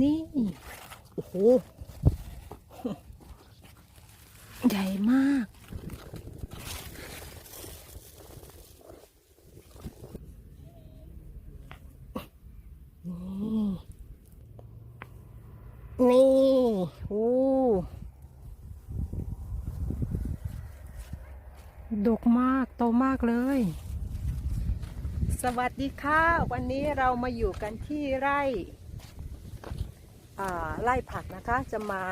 นี่ โอ้โห ใหญ่มาก นี่ นี่โอ้ดกมาก โตมากเลย สวัสดีค่ะ วันนี้เรามาอยู่กันที่ไร่ ไร่ผักนะคะ จะมา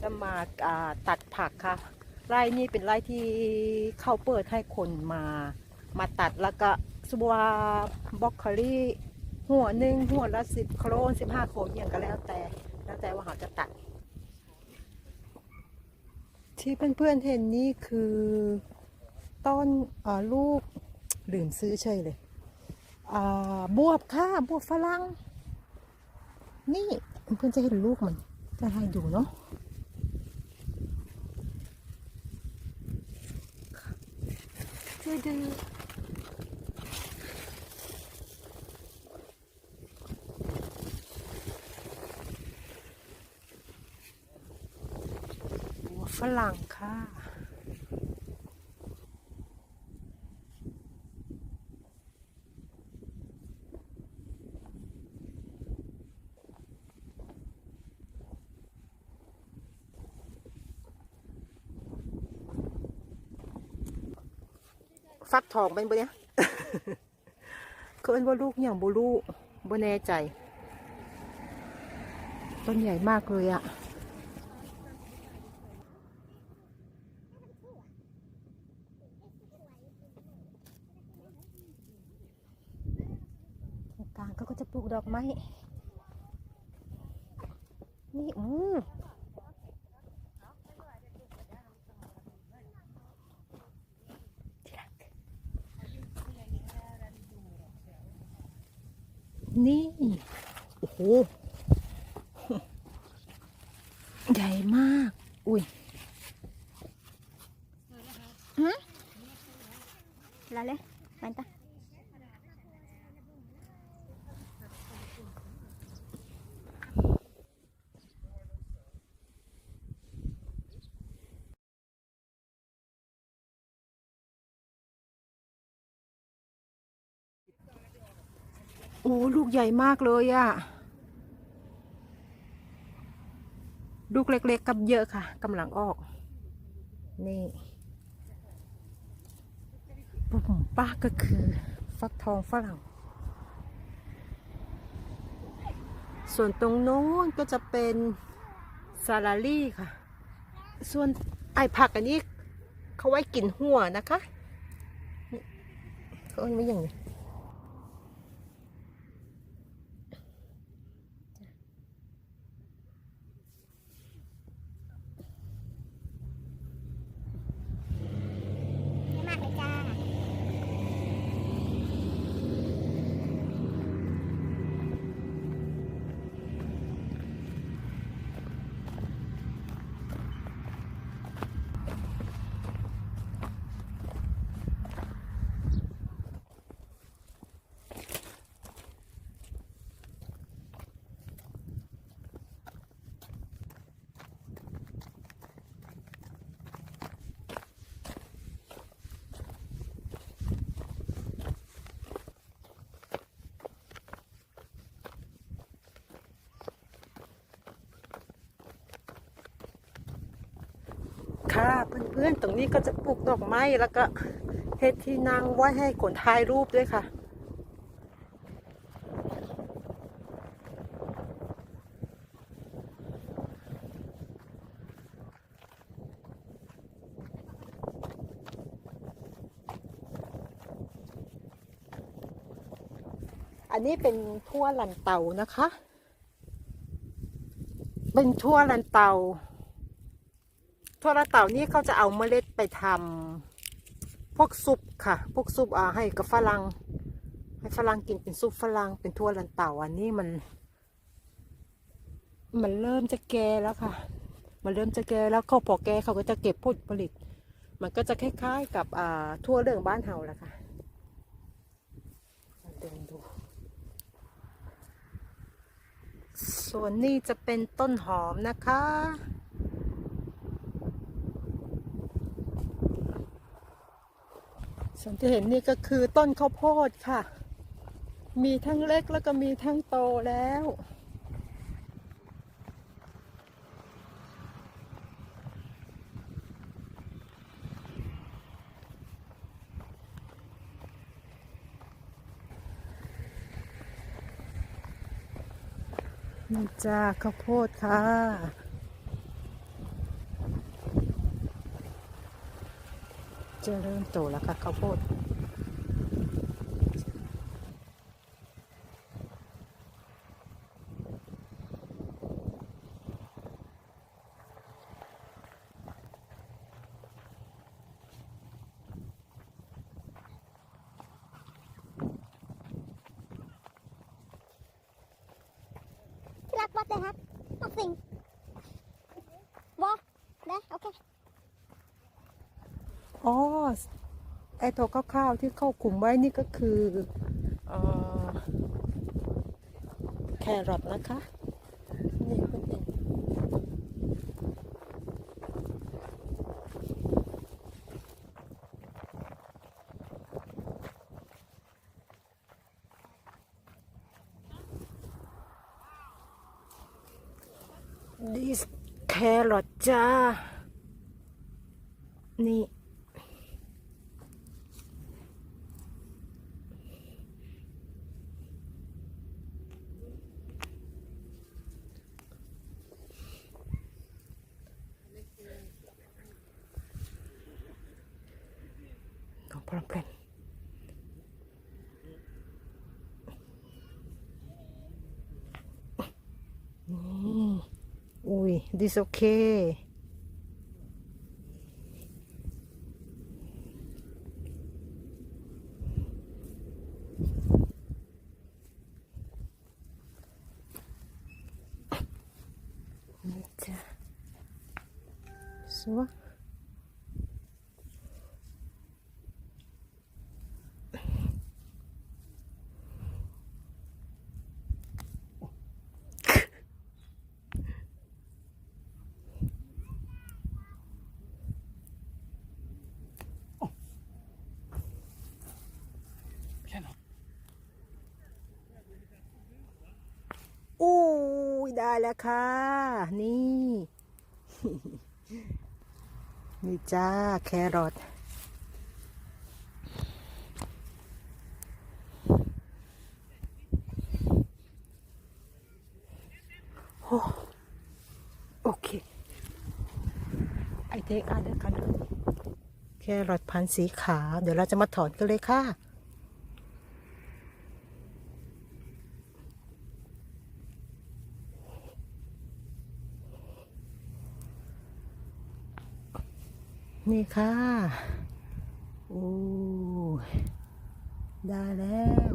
จะมาตัดผักค่ะ ไร่นี้เป็นไร่ที่เข้าเปิดให้คนมามาตัดแล้วก็สวาบล็อกโคลี่ หัวหนึ่งหัวละสิบโครนสิบห้าโครนอย่างก็แล้วแต่ แล้วแต่ว่าเขาจะตัด ที่เพื่อนๆเห็นนี่คือต้นลูกลืมซื้อเฉยเลยบวบค่ะบวบฝรั่ง นี่เพื่อนจะเห็นลูกมัน จะให้ดูเนาะช่วยดูฝรั่งค่ะ ฟัก ทองเป็นบ่เนี่ยเขาเป็นว่าลูกอย่างบ่ลูกบ่แน่ใจ ต้นใหญ่มากเลยอะกลางเขาก็จะปลูกดอกไม้ นี่ อือ นี่ โอ้โหญ่มาก อุ้ย Dale, venta. โอ้ลูกใหญ่มากเลยอะลูกเล็กๆกับเยอะค่ะกำลังออก นี่ปุ่มป้าก็คือฟักทองฝรั่ง ส่วนตรงโน้นก็จะเป็นซาลารี่ค่ะ ส่วนไอผักอันนี้เขาไว้กินหัวนะคะเขาเอาไว้อย่างนี้ เพื่อนๆ ตรงนี้ก็จะปลูกดอกไม้แล้วก็เฮ็ดที่นั่งไว้ให้คนถ่ายรูปด้วยค่ะอันนี้เป็นทั่วลันเตานะคะ เป็นทั่วลันเตา ทั่วลันเต่านี่เขาจะเอาเมล็ดไปทำพวกซุปค่ะ พวกซุปอ่าให้กับฝรั่งให้ฝรั่งกินเป็นซุปฝรั่งเป็นทั่วลันเต่าอันนี้มัน มันเริ่มจะแก่แล้วค่ะ มันเริ่มจะแก่แล้วเขาพอแก่เขาก็จะเก็บผลผลิต มันก็จะคล้ายๆ กับอ่าทั่วเรื่องบ้านเฮาแหละค่ะเดินดูส่วนนี้จะเป็นต้นหอมนะคะ ส่วนที่เห็นนี่ก็คือต้นข้าวโพดค่ะ มีทั้งเล็กแล้วก็มีทั้งโตแล้ว นี่จ้าข้าวโพดค่ะ จะเริ่มโตแล้วค่ะข้าวโพดที่รักวัดเลยครับวัดสิ่งวอได้โอเค อ๋อ ไอตัวข้าวๆที่เข้าคุมไว้นี่ก็คืออแครอทนะคะนี่เพื่อนๆ this แครอทจ้า นี่ No problem. นี่อุ้ย this okay นี่จ้ะสวย อู้ย ได้แล้วค่ะ นี่ นี่จ้าแครอทโอ้โอเคไอเทคอาเดอร์คันแครอทพันธุ์สีขาว เดี๋ยวเราจะมาถอนกันเลยค่ะ นี่ค่ะ โอ้ได้แล้ว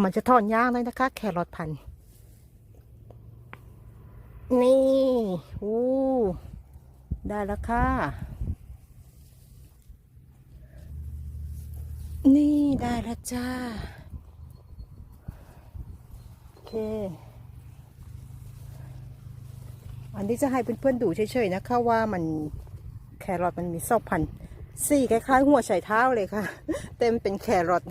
มันจะทอดยากเลยนะคะ แครอทพันธุ์นี่อู้ได้แล้วค่ะ นี่ได้แล้วจ้า โอเค อันนี้จะให้เพื่อนๆดูเฉยๆนะคะว่ามันแครอทมันมีซอกพันธุ์สีคล้ายๆหัวไชเท้าเลยค่ะ เต็มเป็นแครอท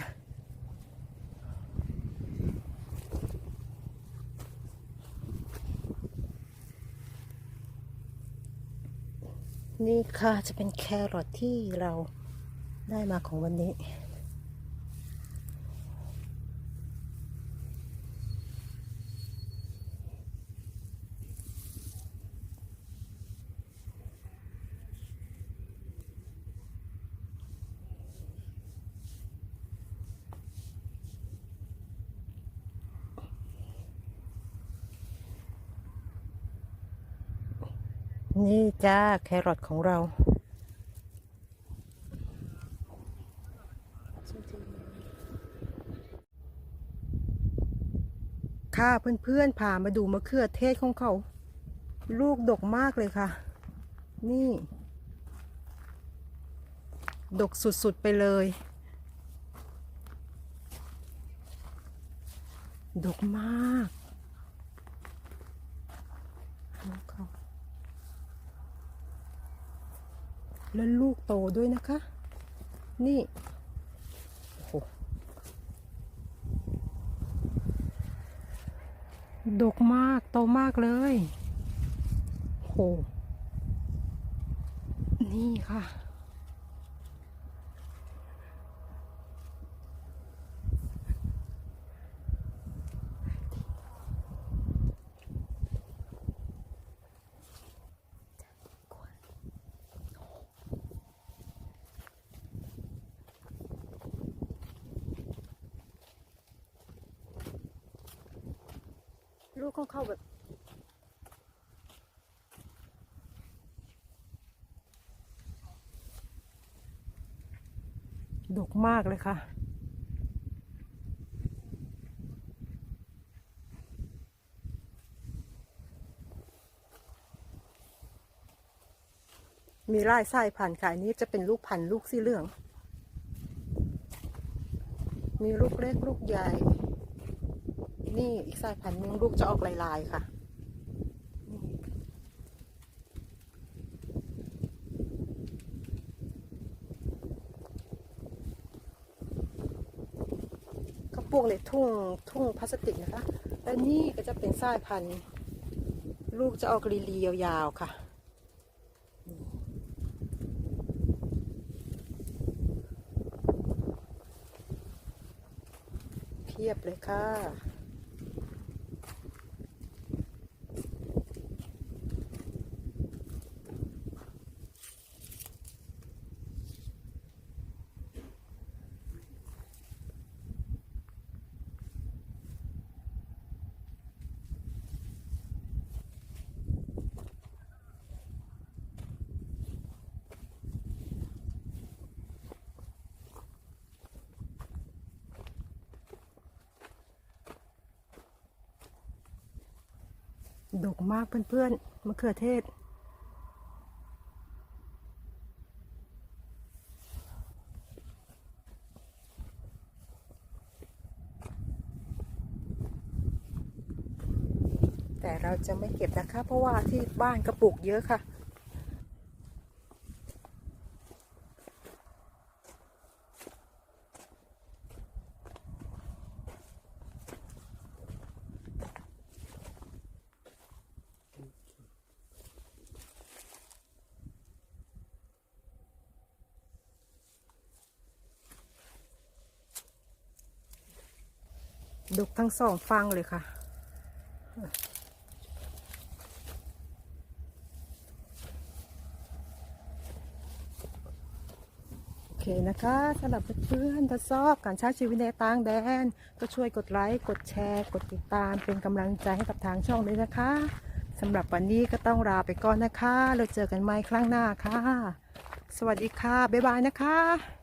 นี่ค่ะจะเป็นแครอทที่เราได้มาของวันนี้ นี่จ้าแครอทของเรา ค่ะเพื่อนๆพามาดูมะเขือเทศของเขา ลูกดกมากเลยค่ะ นี่ ดกสุดๆไปเลย ดกมากลูกเขาแล้วลู กโตด้วยนะคะ นี่โอ้โหดกมากโตมากเลยโหนี่ค่ะ ลูกของเขาแบบ ดกมากเลยค่ะ มีไร่ไส้พันธ์ค่ะอันนี้จะเป็นลูกพันธ์ลูกสีเหลือง มีลูกเล็กลูกใหญ่ นี่อีกสายพันธุ์หนึงลูกจะออกลายๆค่ะเขาปลูกในทุ่งทุ่งพลาสติกนะคะ และนี่ก็จะเป็นสายพันธุ์ลูกจะออกลีลียาวๆค่ะเพียบเลยค่ะ ดกมากเพื่อนๆมะเขือเทศ แต่เราจะไม่เก็บนะคะ เพราะว่าที่บ้านกระปุกเยอะค่ะ ดกทั้งสองฟังเลยค่ะ โอเคนะคะสำหรับเพื่อนๆถ้าชอบการใช้ชีวิตในต่างแดน ก็ช่วยกดไลค์ กดแชร์ กดติดตามเป็นกำลังใจให้กับทางช่องด้วยนะคะสำหรับวันนี้ก็ต้องลาไปก่อนนะคะ เราเจอกันใหม่ครั้งหน้าค่ะ สวัสดีค่ะ บ๊ายบายนะคะ